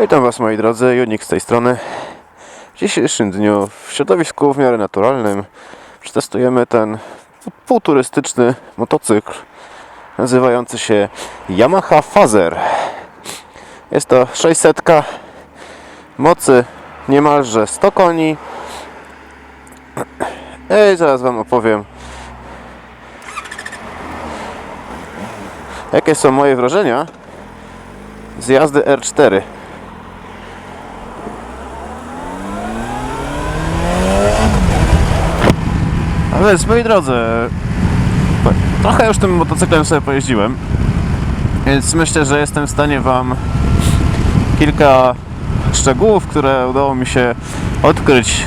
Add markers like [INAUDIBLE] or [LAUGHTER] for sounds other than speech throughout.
Witam Was moi drodzy, Junik z tej strony. W dzisiejszym dniu w środowisku w miarę naturalnym przetestujemy ten półturystyczny motocykl nazywający się Yamaha Fazer. Jest to 600 mocy niemalże 100 koni. I zaraz Wam opowiem jakie są moje wrażenia z jazdy R4. A więc, moi drodzy, trochę już tym motocyklem sobie pojeździłem, więc myślę, że jestem w stanie Wam kilka szczegółów, które udało mi się odkryć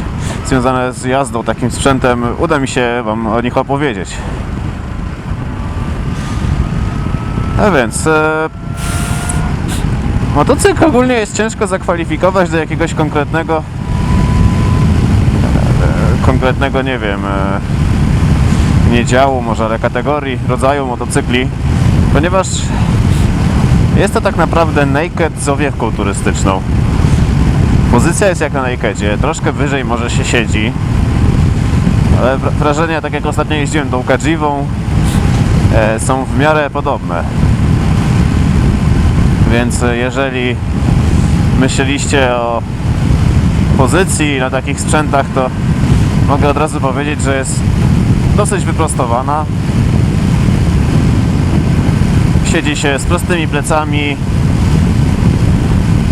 związane z jazdą takim sprzętem, uda mi się Wam o nich opowiedzieć. A więc, e, motocykl ogólnie jest ciężko zakwalifikować do jakiegoś konkretnego konkretnego, nie wiem, e, nie działu może, ale kategorii, rodzaju motocykli, ponieważ jest to tak naprawdę naked z owiewką turystyczną. Pozycja jest jak na nakedzie, troszkę wyżej może się siedzi, ale wra- wrażenia, tak jak ostatnio jeździłem tą Kadzivą, e, są w miarę podobne. Więc e, jeżeli myśleliście o pozycji na takich sprzętach, to mogę od razu powiedzieć, że jest dosyć wyprostowana. Siedzi się z prostymi plecami.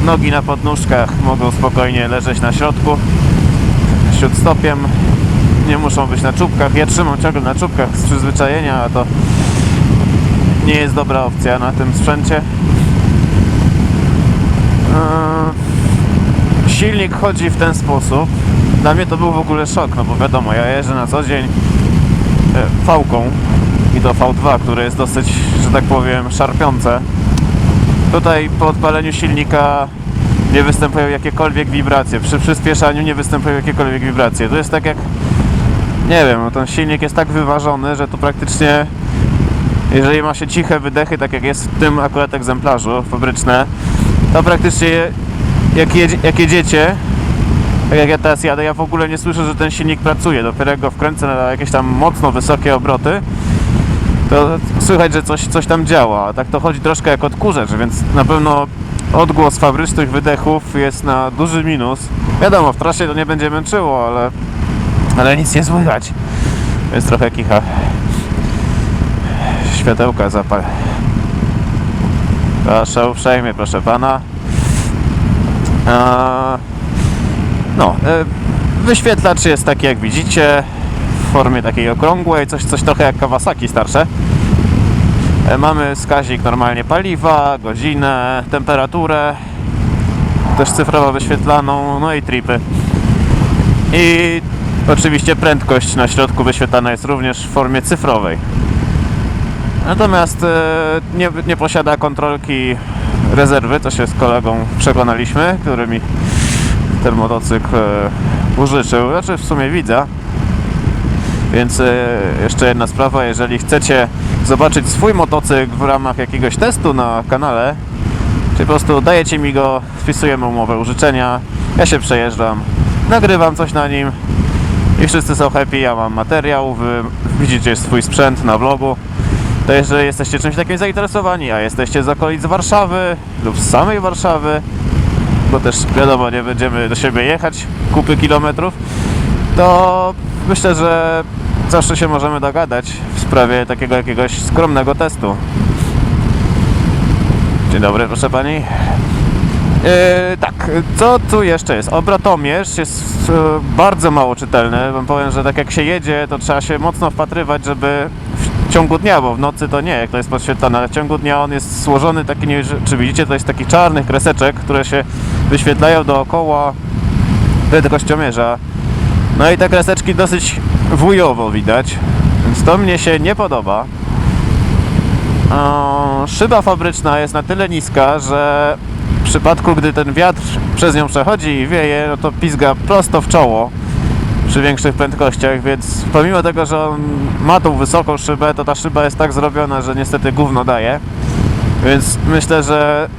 Nogi na podnóżkach mogą spokojnie leżeć na środku. Śródstopiem. Nie muszą być na czubkach. Ja trzymam ciągle na czubkach z przyzwyczajenia, a to nie jest dobra opcja na tym sprzęcie. Eee, silnik chodzi w ten sposób. Dla mnie to był w ogóle szok, no bo wiadomo, ja jeżdżę na co dzień e, V-ką i to V2, które jest dosyć, że tak powiem, szarpiące. Tutaj po odpaleniu silnika nie występują jakiekolwiek wibracje. Przy przyspieszaniu nie występują jakiekolwiek wibracje. To jest tak jak, nie wiem, no ten silnik jest tak wyważony, że tu praktycznie jeżeli ma się ciche wydechy, tak jak jest w tym akurat egzemplarzu fabryczne, to praktycznie jak, jedzie, jak jedziecie, tak jak ja teraz jadę, ja w ogóle nie słyszę, że ten silnik pracuje. Dopiero jak go wkręcę na jakieś tam mocno wysokie obroty, to słychać, że coś, coś tam działa. A tak to chodzi troszkę jak odkurzacz, więc na pewno odgłos fabrycznych wydechów jest na duży minus. Wiadomo, w trasie to nie będzie męczyło, ale, ale nic nie słychać. Jest trochę kicha. Światełka zapal. Proszę uprzejmie, proszę pana. A, no, e, wyświetlacz jest taki jak widzicie, formie takiej okrągłej, coś, coś trochę jak Kawasaki starsze. E, Mamy wskaźnik normalnie paliwa, godzinę, temperaturę, też cyfrowo wyświetlaną, no i tripy. I oczywiście prędkość na środku wyświetlana jest również w formie cyfrowej. Natomiast e, nie, nie posiada kontrolki rezerwy, to się z kolegą przekonaliśmy, który mi ten motocykl e, użyczył, znaczy w sumie widzę. Więc e, jeszcze jedna sprawa, jeżeli chcecie zobaczyć swój motocykl w ramach jakiegoś testu na kanale, czy po prostu dajecie mi go, wpisujemy umowę użyczenia, ja się przejeżdżam, nagrywam coś na nim i wszyscy są happy, ja mam materiał, wy widzicie swój sprzęt na vlogu. To jeżeli jesteście czymś takim zainteresowani, a jesteście z okolic Warszawy lub z samej Warszawy, bo też wiadomo, nie będziemy do siebie jechać kupy kilometrów, to myślę, że zawsze się możemy dogadać w sprawie takiego jakiegoś skromnego testu. Dzień dobry, proszę pani. Yy, tak, co tu jeszcze jest? Obrotomierz jest e, bardzo mało czytelny. Wam powiem, że tak jak się jedzie, to trzeba się mocno wpatrywać, żeby w ciągu dnia, bo w nocy to nie, jak to jest podświetlane, ale w ciągu dnia on jest złożony taki, nie czy widzicie, to jest taki czarnych kreseczek, które się wyświetlają dookoła prędkościomierza. No i te kreseczki dosyć wujowo widać, więc to mnie się nie podoba. Eee, Szyba fabryczna jest na tyle niska, że w przypadku, gdy ten wiatr przez nią przechodzi i wieje, no to pizga prosto w czoło przy większych prędkościach, więc pomimo tego, że on ma tą wysoką szybę, to ta szyba jest tak zrobiona, że niestety gówno daje. Więc myślę, że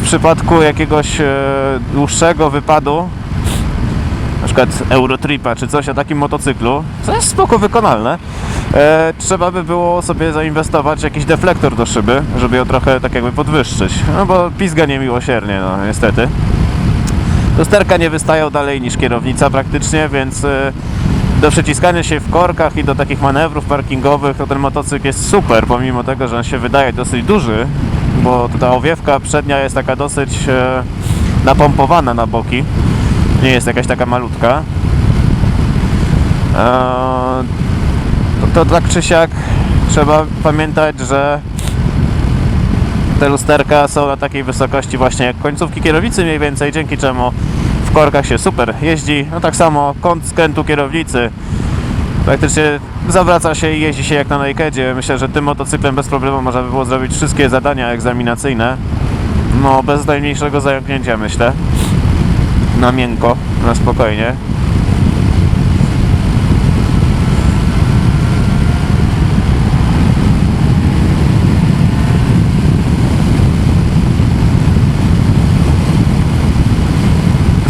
w przypadku jakiegoś e, dłuższego wypadu, na przykład Eurotripa czy coś o takim motocyklu, co jest spoko wykonalne, e, trzeba by było sobie zainwestować jakiś deflektor do szyby, żeby ją trochę tak jakby podwyższyć. No bo pizga niemiłosiernie, no niestety. Lusterka nie wystają dalej niż kierownica praktycznie, więc e, do przeciskania się w korkach i do takich manewrów parkingowych to ten motocykl jest super, pomimo tego, że on się wydaje dosyć duży, bo ta owiewka przednia jest taka dosyć e, napompowana na boki. Nie jest jakaś taka malutka. To, to tak czy siak trzeba pamiętać, że te lusterka są na takiej wysokości właśnie jak końcówki kierownicy mniej więcej, dzięki czemu w korkach się super jeździ. No tak samo kąt skrętu kierownicy praktycznie zawraca się i jeździ się jak na nakedzie. Myślę, że tym motocyklem bez problemu można by było zrobić wszystkie zadania egzaminacyjne. No bez najmniejszego zająknięcia myślę. Na miękko, na spokojnie.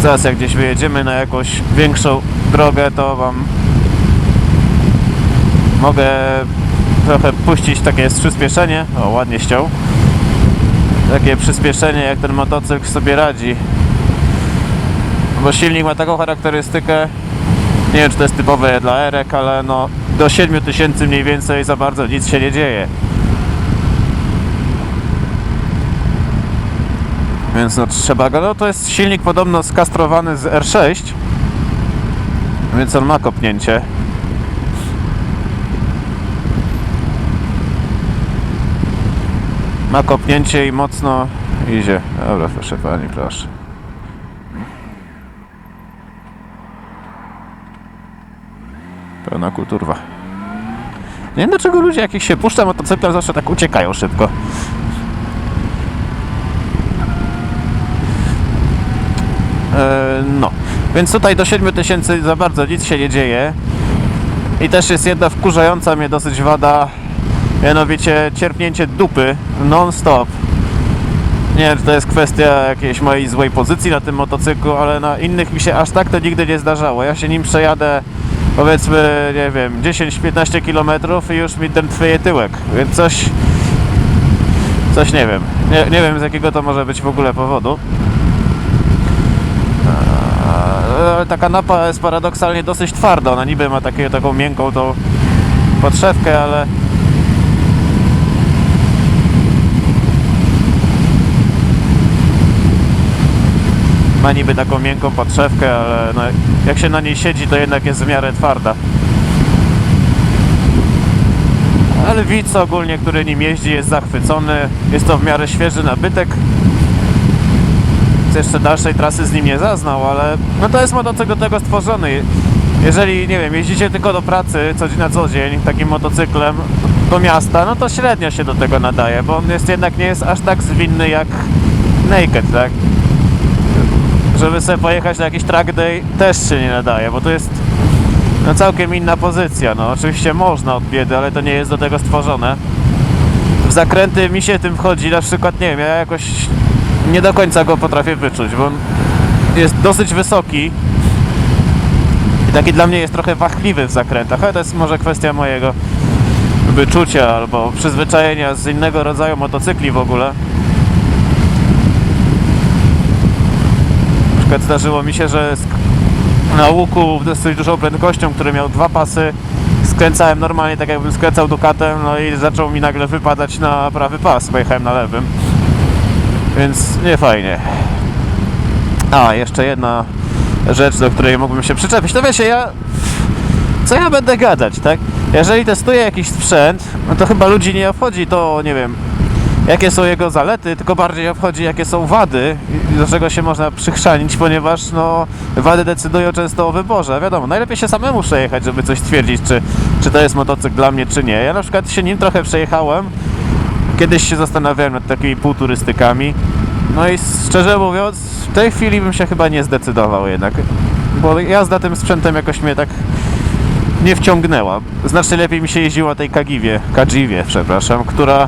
Zaraz jak gdzieś wyjedziemy na jakąś większą drogę, to wam mogę trochę puścić takie przyspieszenie. O, ładnie ściął. Takie przyspieszenie, jak ten motocykl sobie radzi. Bo silnik ma taką charakterystykę, nie wiem czy to jest typowe dla erek, ale no do 7000 mniej więcej za bardzo nic się nie dzieje. Więc no trzeba go, no to jest silnik podobno skastrowany z R6 Więc on ma kopnięcie. Ma kopnięcie i mocno idzie. Dobra proszę pani, proszę Pełna kulturwa Nie wiem dlaczego ludzie jak ich się puszcza motocyklem zawsze tak uciekają szybko E, No, więc tutaj do 7000 za bardzo nic się nie dzieje. I też jest jedna wkurzająca mnie dosyć wada, mianowicie cierpnięcie dupy non-stop. Nie wiem, czy to jest kwestia jakiejś mojej złej pozycji na tym motocyklu, ale na innych mi się aż tak to nigdy nie zdarzało. Ja się nim przejadę powiedzmy, nie wiem, 10-15 km i już mi ten twoje tyłek, więc coś... Coś nie wiem. Nie, nie wiem z jakiego to może być w ogóle powodu. ale ta kanapa jest paradoksalnie dosyć twarda. Ona niby ma takie, taką miękką tą podszewkę, ale ma niby taką miękką podszewkę, ale no, jak się na niej siedzi, to jednak jest w miarę twarda. Ale widz ogólnie, który nim jeździ jest zachwycony. Jest to w miarę świeży nabytek jeszcze dalszej trasy z nim nie zaznał, ale no to jest motocykl do tego stworzony. Jeżeli, nie wiem, jeździcie tylko do pracy co, na co dzień takim motocyklem do miasta, no to średnio się do tego nadaje, bo on jest jednak nie jest aż tak zwinny jak Naked, tak? Żeby sobie pojechać na jakiś track day też się nie nadaje, bo to jest no, całkiem inna pozycja. No oczywiście można od biedy, ale to nie jest do tego stworzone. W zakręty mi się tym wchodzi, na przykład, nie wiem, ja jakoś nie do końca go potrafię wyczuć, bo on jest dosyć wysoki i taki dla mnie jest trochę wachliwy w zakrętach, ale to jest może kwestia mojego wyczucia albo przyzwyczajenia z innego rodzaju motocykli w ogóle. Przykład zdarzyło mi się, że na łuku dosyć dużą prędkością, który miał dwa pasy, skręcałem normalnie tak jakbym skręcał Ducatem, no i zaczął mi nagle wypadać na prawy pas, pojechałem na lewym. Więc nie fajnie. A, jeszcze jedna rzecz, do której mógłbym się przyczepić. No wiecie, ja... Co ja będę gadać, tak? Jeżeli testuję jakiś sprzęt, no to chyba ludzi nie obchodzi to, nie wiem, jakie są jego zalety, tylko bardziej obchodzi jakie są wady do czego się można przychrzanić, ponieważ no, wady decydują często o wyborze. Wiadomo, najlepiej się samemu przejechać, żeby coś stwierdzić, czy, czy to jest motocykl dla mnie, czy nie. Ja na przykład się nim trochę przejechałem, Kiedyś się zastanawiałem nad takimi półturystykami. No i szczerze mówiąc, w tej chwili bym się chyba nie zdecydował jednak. Bo jazda tym sprzętem jakoś mnie tak nie wciągnęła. Znacznie lepiej mi się jeździła tej Kagiwie, Kadziwie, przepraszam, która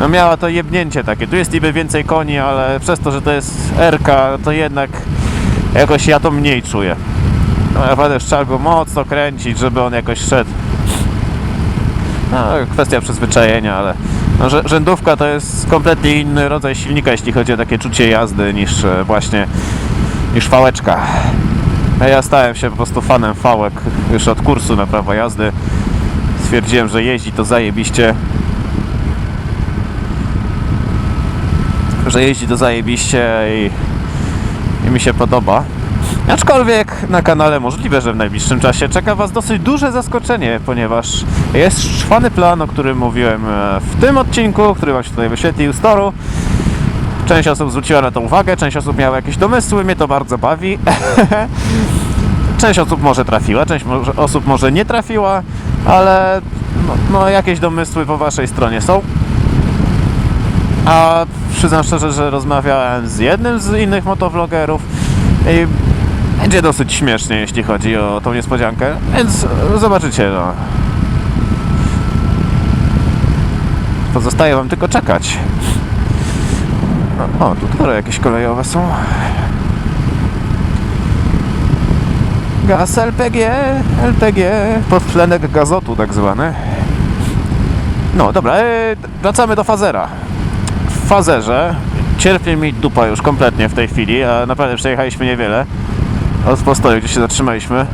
no miała to jebnięcie takie. Tu jest niby więcej koni, ale przez to, że to jest RK, to jednak jakoś ja to mniej czuję. No naprawdę trzeba go mocno kręcić, żeby on jakoś szedł. No, kwestia przyzwyczajenia, ale no, rzędówka to jest kompletnie inny rodzaj silnika, jeśli chodzi o takie czucie jazdy niż e, właśnie niż fałeczka. Ja stałem się po prostu fanem fałek już od kursu na prawo jazdy. Stwierdziłem, że jeździ to zajebiście. Że jeździ to zajebiście i, i mi się podoba. Aczkolwiek na kanale możliwe, że w najbliższym czasie czeka Was dosyć duże zaskoczenie, ponieważ jest szwany plan, o którym mówiłem e, w tym odcinku, który Wam się tutaj wyświetlił z toru. Część osób zwróciła na to uwagę, część osób miała jakieś domysły, mnie to bardzo bawi. [LAUGHS] część osób może trafiła, część może, osób może nie trafiła, ale no, no jakieś domysły po Waszej stronie są. A przyznam szczerze, że rozmawiałem z jednym z innych motovlogerów i będzie dosyć śmiesznie, jeśli chodzi o tą niespodziankę, więc zobaczycie, no. Pozostaje Wam tylko czekać. O, o tu tory jakieś kolejowe są. Gaz LPG, LPG, podtlenek gazotu tak zwany. No dobra, e, wracamy do fazera. Fazerze cierpnie mi dupa już kompletnie w tej chwili, a naprawdę przejechaliśmy niewiele od postoju, gdzie się zatrzymaliśmy.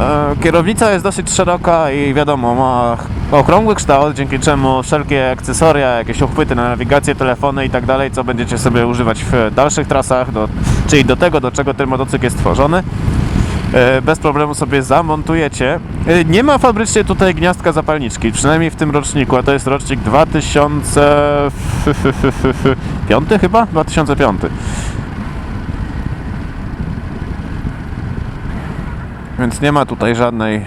E, Kierownica jest dosyć szeroka i wiadomo, ma okrągły kształt, dzięki czemu wszelkie akcesoria, jakieś uchwyty na nawigację, telefony i tak dalej, co będziecie sobie używać w dalszych trasach, do, czyli do tego, do czego ten motocykl jest stworzony, bez problemu sobie zamontujecie. E, Nie ma fabrycznie tutaj gniazdka zapalniczki, przynajmniej w tym roczniku, a to jest rocznik 2005 chyba? 2005. Więc nie ma tutaj żadnej...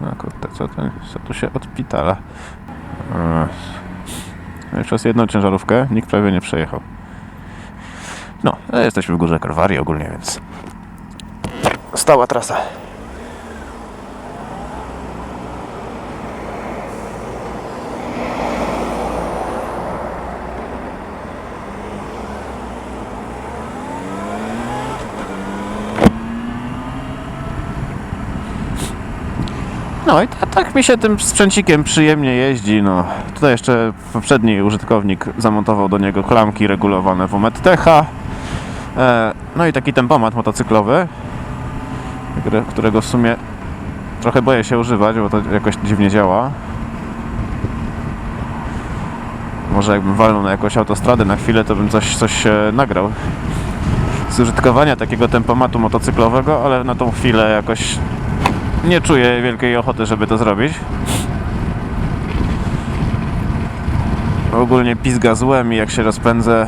No kurde, co, to, co tu się odpitala? Przez jedną ciężarówkę nikt prawie nie przejechał. No, e, jesteśmy w górze Korwarii ogólnie, więc... Stała trasa. No i ta, tak mi się tym sprzęcikiem przyjemnie jeździ. No. Tutaj jeszcze poprzedni użytkownik zamontował do niego klamki regulowane w Techa. E, no i taki tempomat motocyklowy, którego w sumie trochę boję się używać, bo to jakoś dziwnie działa. Może jakbym walnął na jakąś autostradę na chwilę, to bym coś, coś nagrał z użytkowania takiego tempomatu motocyklowego, ale na tą chwilę jakoś nie czuję wielkiej ochoty, żeby to zrobić. Ogólnie pizga złem i jak się rozpędzę,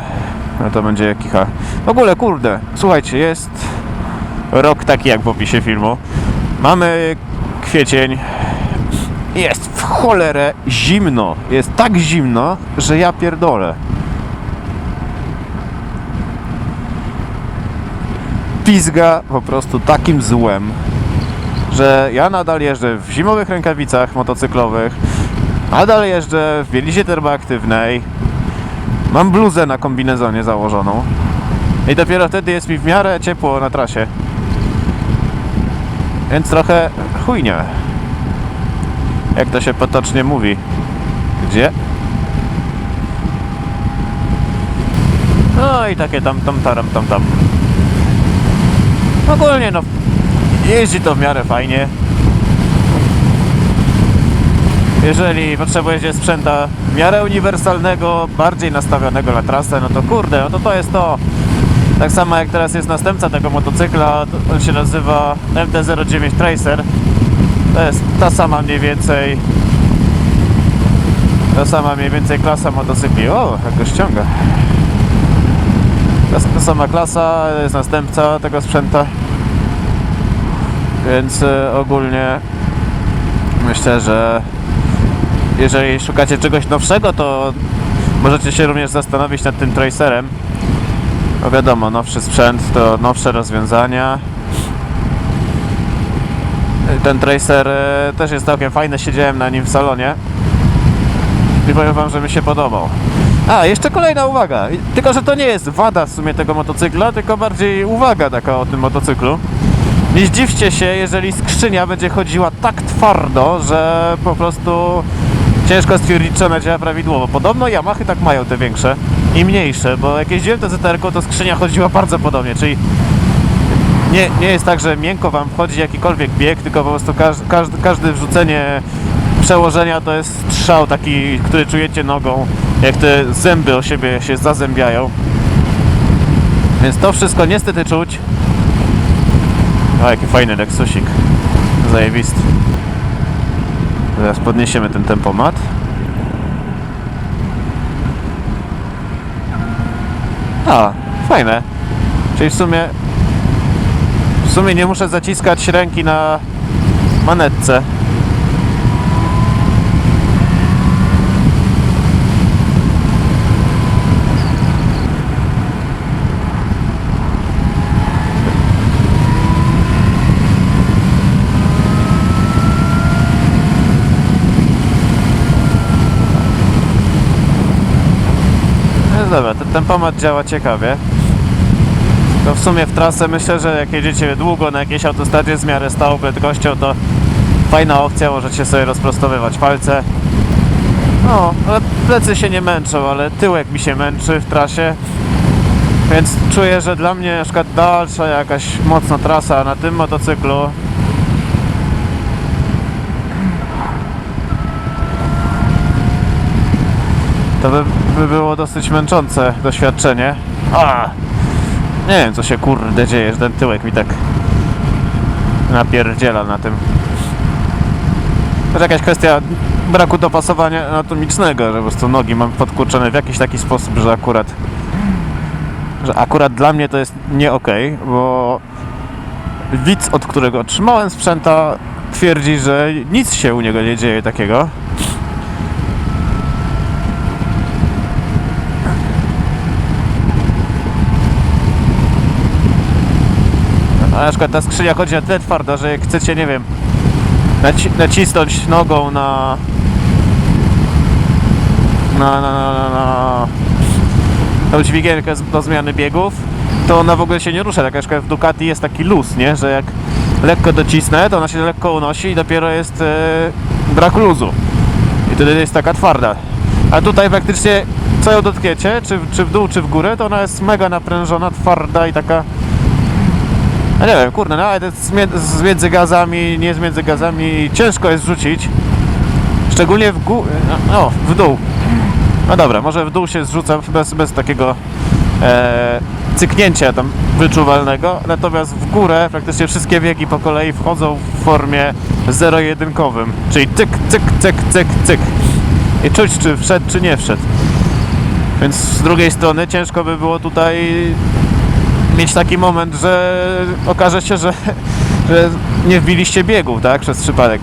no to będzie kicha. W ogóle, kurde, słuchajcie, jest rok taki jak w opisie filmu. Mamy kwiecień. Jest w cholerę zimno. Jest tak zimno, że ja pierdolę. Pizga po prostu takim złem, że ja nadal jeżdżę w zimowych rękawicach motocyklowych, nadal jeżdżę w bielizie termoaktywnej, mam bluzę na kombinezonie założoną i dopiero wtedy jest mi w miarę ciepło na trasie. Więc trochę chujnia. Jak to się potocznie mówi. Gdzie? No i takie tam tam taram tam tam. Ogólnie no Jeździ to w miarę fajnie. Jeżeli potrzebujecie sprzęta w miarę uniwersalnego, bardziej nastawionego na trasę, no to kurde, no to to jest to. Tak samo jak teraz jest następca tego motocykla, to on się nazywa MT-09 Tracer. To jest ta sama mniej więcej ta sama mniej więcej klasa motocykli. O, jak go ściąga. Ta, ta sama klasa, jest następca tego sprzęta. Więc e, ogólnie myślę, że jeżeli szukacie czegoś nowszego, to Możecie się również zastanowić nad tym tracerem. Bo wiadomo, nowszy sprzęt to nowsze rozwiązania. Ten tracer e, też jest całkiem fajny, siedziałem na nim w salonie. I powiem wam, że mi się podobał. A, jeszcze kolejna uwaga. Tylko, że to nie jest wada w sumie tego motocykla, tylko bardziej uwaga taka o tym motocyklu. Nie zdziwcie się, jeżeli skrzynia będzie chodziła tak twardo, że po prostu ciężko stwierdzić, czy ona działa prawidłowo. Podobno Yamahy tak mają te większe i mniejsze, bo jak jeździłem to ZTR, to skrzynia chodziła bardzo podobnie, czyli nie, nie jest tak, że miękko wam wchodzi jakikolwiek bieg, tylko po prostu każdy, każdy, każde wrzucenie przełożenia to jest strzał taki, który czujecie nogą, jak te zęby o siebie się zazębiają. Więc to wszystko niestety czuć. O, jaki fajny Lexusik. Zajebisty. Teraz podniesiemy ten tempomat. A, fajne. Czyli w sumie w sumie nie muszę zaciskać ręki na manetce. No dobra, ten tempomat działa ciekawie. To w sumie w trasę myślę, że jak jedziecie długo na jakiejś autostradzie z miarę stałą prędkością, to fajna opcja, możecie sobie rozprostowywać palce. No, ale plecy się nie męczą, ale tyłek mi się męczy w trasie. Więc czuję, że dla mnie na przykład dalsza jakaś mocna trasa na tym motocyklu to by, by było dosyć męczące doświadczenie. A! Nie wiem co się kurde dzieje, że ten tyłek mi tak napierdziela na tym. To jest jakaś kwestia braku dopasowania anatomicznego, że po prostu nogi mam podkurczone w jakiś taki sposób, że akurat że akurat dla mnie to jest nie okej, bo widz, od którego otrzymałem sprzęta twierdzi, że nic się u niego nie dzieje takiego. A na przykład ta skrzynia chodzi na tyle twarda, że jak chcecie, nie wiem, naci nacisnąć nogą na na, na, na, na, tą dźwigienkę do zmiany biegów, to ona w ogóle się nie rusza. Tak jak w Ducati jest taki luz, nie? Że jak lekko docisnę, to ona się lekko unosi i dopiero jest e, brak luzu. I wtedy jest taka twarda. A tutaj praktycznie co ją dotkniecie, czy, czy w dół, czy w górę, to ona jest mega naprężona, twarda i taka no nie wiem, kurde, nawet mie- z między gazami, nie z między gazami ciężko jest rzucić. Szczególnie w gó... no, w dół. No dobra, może w dół się zrzuca bez, bez takiego e, cyknięcia tam wyczuwalnego, natomiast w górę praktycznie wszystkie biegi po kolei wchodzą w formie zero-jedynkowym, czyli cyk, cyk, cyk, cyk, cyk. I czuć, czy wszedł, czy nie wszedł. Więc z drugiej strony ciężko by było tutaj mieć taki moment, że okaże się, że, [LAUGHS] że nie wbiliście biegów, tak, przez przypadek.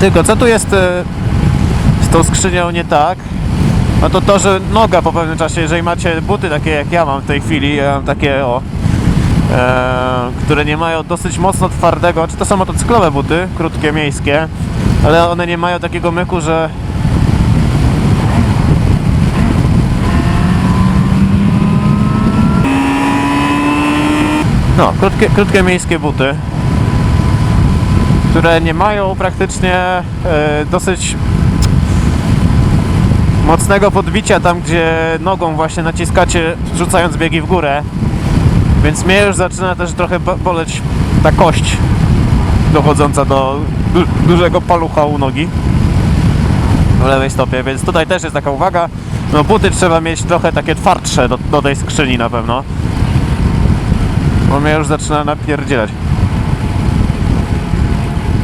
Tylko co tu jest e, z tą skrzynią nie tak? No to to, że noga po pewnym czasie, jeżeli macie buty takie jak ja mam w tej chwili, ja mam takie o, e, które nie mają dosyć mocno twardego, czy to są motocyklowe buty, krótkie, miejskie, ale one nie mają takiego myku, że No, krótkie, krótkie miejskie buty, które nie mają praktycznie e, dosyć mocnego podbicia tam, gdzie nogą właśnie naciskacie, rzucając biegi w górę. Więc mnie już zaczyna też trochę bo- boleć ta kość dochodząca do du dużego palucha u nogi w lewej stopie, więc tutaj też jest taka uwaga. No buty trzeba mieć trochę takie twardsze do, do tej skrzyni na pewno. Bo mnie już zaczyna napierdzielać.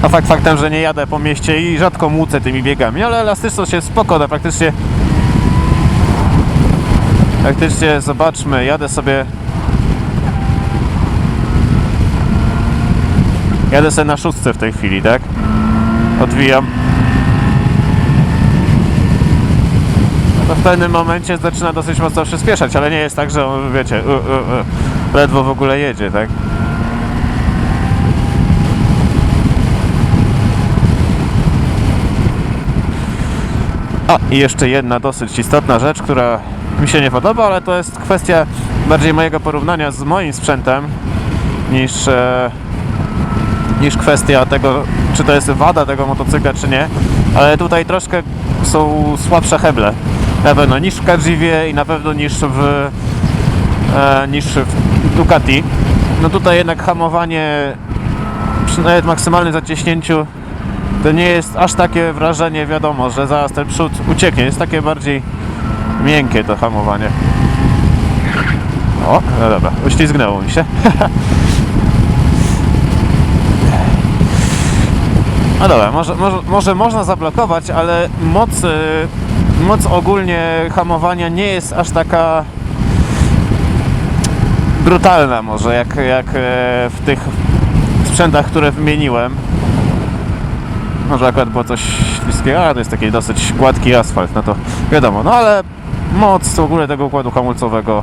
A fakt faktem, że nie jadę po mieście i rzadko młócę tymi biegami, ale elastyczność jest spoko, no praktycznie praktycznie zobaczmy, jadę sobie jadę sobie na szóstce w tej chwili, tak? Odwijam w pewnym momencie zaczyna dosyć mocno przyspieszać, ale nie jest tak, że on, wiecie, u, u, u, ledwo w ogóle jedzie, tak? A, i jeszcze jedna dosyć istotna rzecz, która mi się nie podoba, ale to jest kwestia bardziej mojego porównania z moim sprzętem niż, e, niż kwestia tego, czy to jest wada tego motocykla, czy nie. Ale tutaj troszkę są słabsze heble. Na pewno niż w Kadżiwie i na pewno niż w, e, niż w Ducati. No tutaj jednak hamowanie przy nawet maksymalnym zaciśnięciu to nie jest aż takie wrażenie, wiadomo, że zaraz ten przód ucieknie. Jest takie bardziej miękkie to hamowanie. O, no dobra, uślizgnęło mi się. [LAUGHS] No dobra, może, może, może można zablokować, ale moc, y, moc ogólnie hamowania nie jest aż taka brutalna może, jak, jak e, w tych sprzętach, które wymieniłem. Może akurat było coś śliskiego, a to jest taki dosyć gładki asfalt, no to wiadomo. No ale moc w ogóle tego układu hamulcowego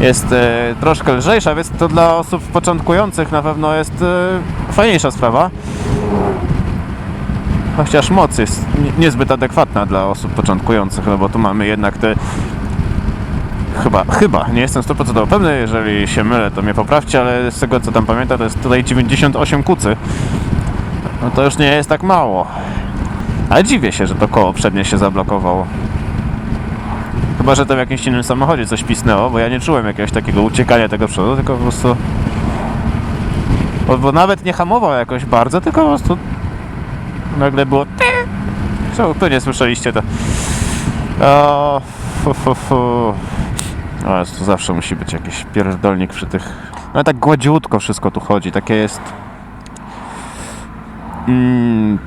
jest e, troszkę lżejsza, więc to dla osób początkujących na pewno jest e, fajniejsza sprawa. Chociaż moc jest nie- niezbyt adekwatna dla osób początkujących, no bo tu mamy jednak te Chyba, chyba, nie jestem 100% pewny, jeżeli się mylę, to mnie poprawcie, ale z tego co tam pamiętam, to jest tutaj 98 kucy. No to już nie jest tak mało. Ale dziwię się, że to koło przednie się zablokowało. Chyba, że to w jakimś innym samochodzie coś pisnęło, bo ja nie czułem jakiegoś takiego uciekania tego przodu, tylko po prostu... Bo, bo nawet nie hamował jakoś bardzo, tylko po prostu... Nagle było... ty. Co, to nie słyszeliście to. O, fu, fu, fu. O, to zawsze musi być jakiś pierdolnik przy tych... No tak gładziutko wszystko tu chodzi, takie jest... Mm,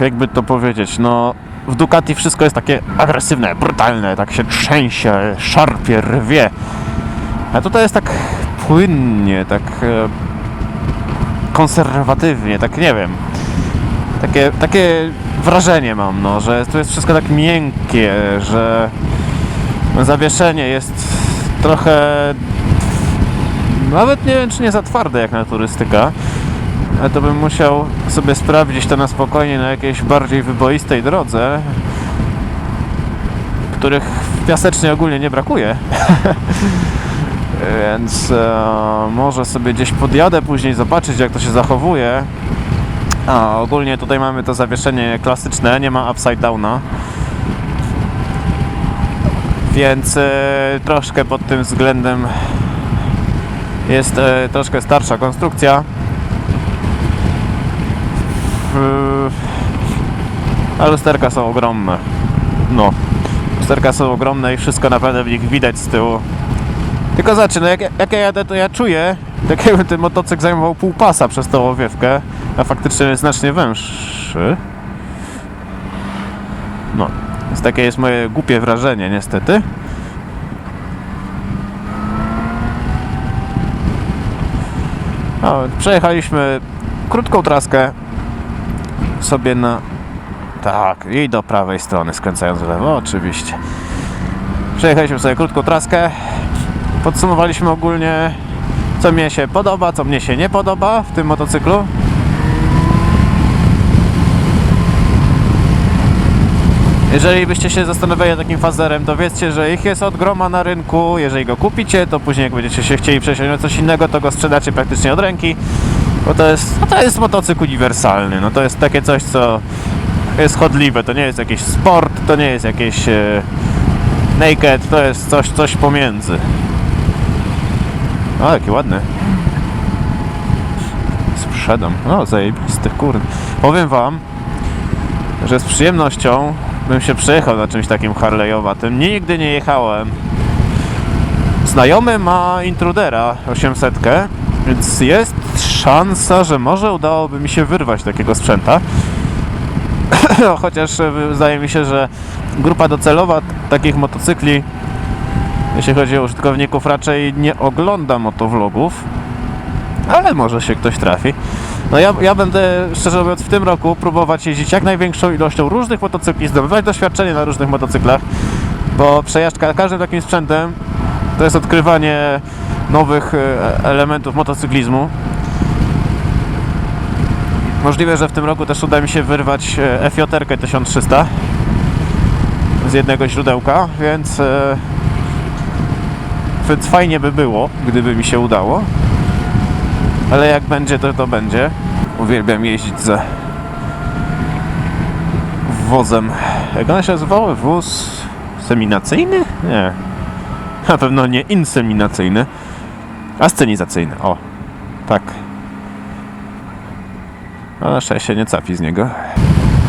jakby to powiedzieć, no... W Ducati wszystko jest takie agresywne, brutalne, tak się trzęsie, szarpie, rwie. A tutaj jest tak płynnie, tak e, konserwatywnie, tak nie wiem. Takie, takie wrażenie mam, no, że tu jest wszystko tak miękkie, że zawieszenie jest trochę nawet nie wiem czy nie za twarde jak na turystyka ale to bym musiał sobie sprawdzić to na spokojnie na jakiejś bardziej wyboistej drodze których w piasecznie ogólnie nie brakuje. [LAUGHS] Więc e, może sobie gdzieś podjadę później zobaczyć jak to się zachowuje a ogólnie tutaj mamy to zawieszenie klasyczne, nie ma upside downa więc e, troszkę pod tym względem jest e, troszkę starsza konstrukcja. W- A lusterka są ogromne. No. Lusterka są ogromne i wszystko naprawdę w nich widać z tyłu. Tylko znaczy, no jak, jak ja jadę, to ja czuję, tak jakby ten motocykl zajmował pół pasa przez tą owiewkę, a faktycznie jest znacznie węższy. No, więc takie jest moje głupie wrażenie, niestety. No, przejechaliśmy krótką traskę sobie na... Tak, i do prawej strony, skręcając w lewo, oczywiście. Przejechaliśmy sobie krótką traskę. Podsumowaliśmy ogólnie, co mnie się podoba, co mnie się nie podoba w tym motocyklu. Jeżeli byście się zastanawiali takim fazerem, to wiedzcie, że ich jest od groma na rynku. Jeżeli go kupicie, to później jak będziecie się chcieli przesiąść na coś innego, to go sprzedacie praktycznie od ręki. Bo to jest, no to jest motocykl uniwersalny. No to jest takie coś, co jest chodliwe. To nie jest jakiś sport, to nie jest jakieś e, naked, to jest coś, coś pomiędzy. O, jaki ładny. Sprzedam. O, zajebisty, kurde. Powiem wam, że z przyjemnością bym się przejechał na czymś takim Harley'owatym. Nigdy nie jechałem. Znajomy ma Intrudera 800, więc jest szansa, że może udałoby mi się wyrwać takiego sprzęta. [COUGHS] Chociaż e, wydaje mi się, że grupa docelowa takich motocykli, jeśli chodzi o użytkowników, raczej nie ogląda motovlogów. Ale może się ktoś trafi. No ja, ja będę, szczerze mówiąc, w tym roku próbować jeździć jak największą ilością różnych motocykli, zdobywać doświadczenie na różnych motocyklach, Bo przejażdżka każdym takim sprzętem to jest odkrywanie nowych e, elementów motocyklizmu. Możliwe, że w tym roku też uda mi się wyrwać e, FJ 1300 z jednego źródełka, więc, e, więc fajnie by było, gdyby mi się udało. Ale jak będzie, to to będzie. Uwielbiam jeździć za wozem. Jak ona się nazywała? Wóz seminacyjny? Nie. Na pewno nie inseminacyjny. Ascenizacyjny. O. Tak. No na szczęście nie capi z niego.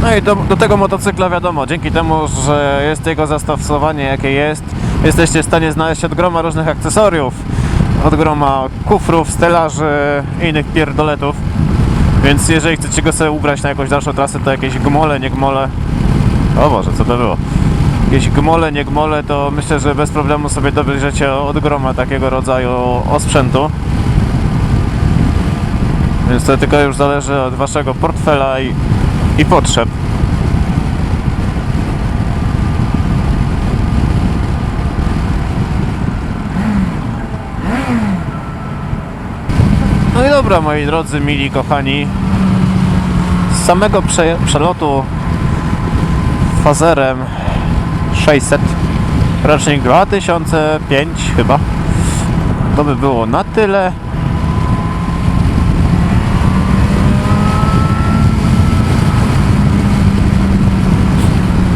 No i do, do tego motocykla wiadomo, dzięki temu, że jest jego zastosowanie jakie jest, jesteście w stanie znaleźć od groma różnych akcesoriów, od groma kufrów, stelaży i innych pierdoletów. Więc jeżeli chcecie go sobie ubrać na jakąś dalszą trasę, to jakieś gmole, nie gmole. O Boże, co to było? Jakieś gmole, nie gmole, to myślę, że bez problemu sobie dobierzecie od groma takiego rodzaju osprzętu. Więc to tylko już zależy od waszego portfela i, i potrzeb. Dobra, moi drodzy, mili, kochani. Z samego prze, przelotu fazerem 600 rocznik 2005 chyba. To by było na tyle.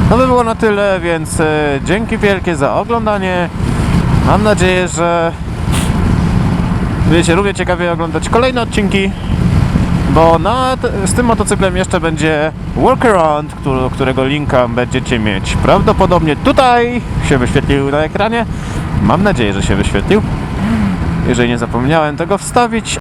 To by było na tyle więc e, dzięki wielkie za oglądanie. Mam nadzieję, że Wiecie, równie ciekawie oglądać kolejne odcinki, bo na, z tym motocyklem jeszcze będzie workaround, który, którego linka będziecie mieć prawdopodobnie tutaj, się wyświetlił na ekranie. Mam nadzieję, że się wyświetlił. Jeżeli nie zapomniałem tego wstawić.